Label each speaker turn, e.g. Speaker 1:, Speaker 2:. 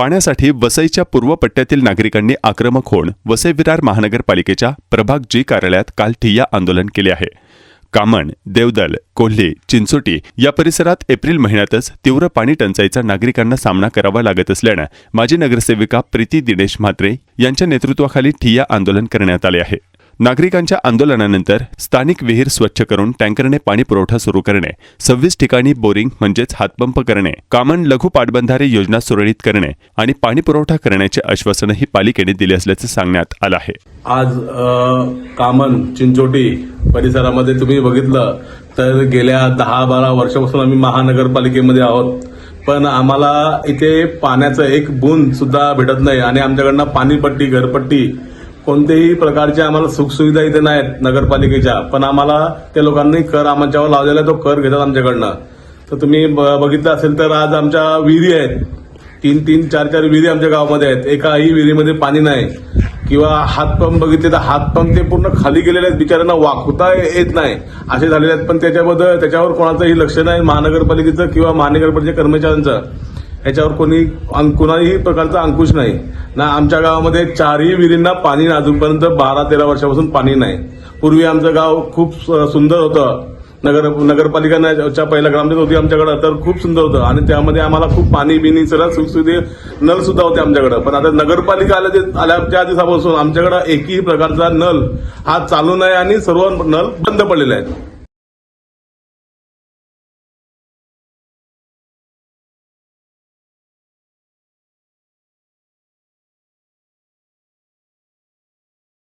Speaker 1: पाण्यासाठी वसईच्या पूर्व पट्ट्यातील नागरिकांनी आक्रमक होऊन वसई विरार महानगरपालिकेच्या प्रभाग जी कार्यालयात काल ठिय्या आंदोलन केले आहे. कामण देवदल कोल्हे चिंचोटी या परिसरात एप्रिल महिन्यातच तीव्र पाणी टंचाईचा नागरिकांना सामना करावा लागत असल्यानं माजी नगरसेविका प्रीती दिनेश म्हात्रे यांच्या नेतृत्वाखाली ठिय्या आंदोलन करण्यात आले आहे. नागरिकांच्या आंदोलनानंतर स्थानिक विहीर स्वच्छ करून टँकरने पाणी पुरवठा सुरू करणे सव्वीस ठिकाणी बोरिंग म्हणजेच हातपंप करणे कामन लघु पाटबंधारे योजना सुरळीत करणे आणि पाणी पुरवठा करण्याचे आश्वासनही पालिकेने दिले असल्याचं सांगण्यात आलं आहे.
Speaker 2: आज कामन चिंचोटी परिसरामध्ये तुम्ही बघितलं तर गेल्या दहा बारा वर्षापासून आम्ही महानगरपालिकेमध्ये आहोत. पण आम्हाला इथे पाण्याचं एक बूंद सुद्धा भेटत नाही आणि आमच्याकडनं पाणीपट्टी घरपट्टी कोणत्याही प्रकारच्या आम्हाला सुखसुविधा इथे नाहीत नगरपालिकेच्या. पण आम्हाला त्या लोकांनी कर आमच्यावर लावलेला तो कर घेतात आमच्याकडनं. तर तुम्ही ब- बघितलं असेल तर आज आमच्या विहिरी आहेत. तीन तीन चार चार विहिरी आमच्या गावामध्ये आहेत. एकाही विहिरीमध्ये पाणी नाही. किंवा हातपंप बघितले तर हातपंप ते पूर्ण खाली गेलेले आहेत. बिचाऱ्यांना वाकता येत नाही. असे झालेले आहेत. पण त्याच्याबद्दल त्याच्यावर कोणाचंही लक्ष नाही. महानगरपालिकेचं किंवा महानगरपालिकेच्या कर्मचाऱ्यांचं. याच्यावर कोणी अं- प्रकारचा अंकुश नाही. ना आमच्या गावामध्ये चारही विहिरींना पाणी अजूनपर्यंत बारा तेरा वर्षापासून पाणी नाही. पूर्वी आमचं गाव खूप सुंदर होतं. नगर नगरपालिका पहिल्या ग्रामपंचायत होती आमच्याकडं तर खूप सुंदर होतं. आणि त्यामध्ये आम्हाला खूप पाणी बिनी सगळं सुखसुविधे नल सुद्धा होते आमच्याकडं. पण आता नगरपालिका आल्या जे- आल्याच्या दिवसापासून आमच्याकडं एकही प्रकारचा नल हा चालू नाही आणि सर्व नल बंद पडलेले आहेत.